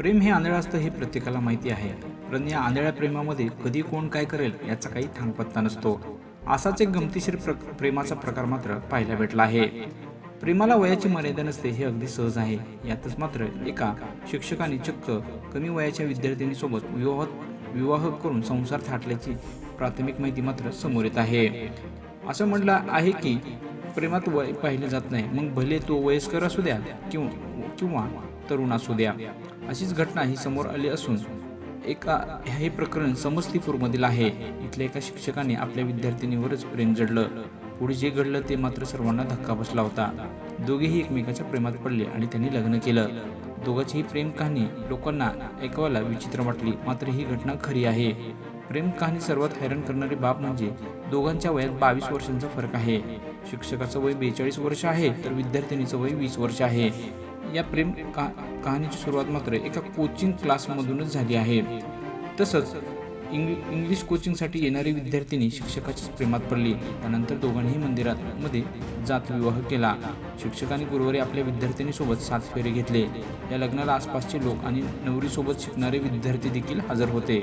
प्रेम हे आंधळं असतं हे प्रत्येकाला माहिती आहे. पण या आंधळ्या प्रेमामध्ये कधी कोण काय करेल याचा काही थांगपत्ता नसतो. असाच एक गमतीशीर प्र प्रेमाचा प्रकार मात्र पाहायला भेटला आहे. प्रेमाला वयाची मर्यादा नसते हे अगदी सहज आहे. यातच मात्र एका शिक्षकाने चक्क कमी वयाच्या विद्यार्थिनीसोबत विवाह विवाह करून संसार थाटल्याची प्राथमिक माहिती मात्र समोर येत आहे. असं म्हटलं आहे की प्रेमात वय पाहिले जात नाही. मग भले तो वयस्कर असू द्या किंवा किंवा तरुण असू द्या. अशीच घटना ही समोर आली असून एका हे प्रकरण समस्तीपूरमधील आहे. इथल्या एका शिक्षकाने आपल्या विद्यार्थिनीवरच प्रेम जडलं. पुढे जे घडलं ते मात्र सर्वांना धक्का बसला होता. दोघेही एकमेकाच्या प्रेमात पडले आणि त्यांनी लग्न केलं. दोघांची ही प्रेम कहाणी लोकांना ऐकवायला विचित्र वाटली. मात्र ही घटना खरी आहे. प्रेम कहाणी सर्वात हैराण करणारी बाब म्हणजे दोघांच्या वयात बावीस वर्षांचा फरक आहे. शिक्षकाचं वय बेचाळीस वर्ष आहे तर विद्यार्थिनीचं वय वीस वर्ष आहे. या प्रेम का कहाणीची सुरुवात मात्र एका कोचिंग क्लासमधूनच झाली आहे. तसंच इंग्लि इंग्लिश कोचिंगसाठी येणारी विद्यार्थिनी शिक्षकाच्याच प्रेमात पडली. त्यानंतर दोघांनीही मंदिरात मध्ये जात विवाह केला. शिक्षकांनी गुरुवारी आपल्या विद्यार्थिनीसोबत सात फेरे घेतले. या लग्नाला आसपासचे लोक आणि नवरीसोबत शिकणारे विद्यार्थी देखील हजर होते.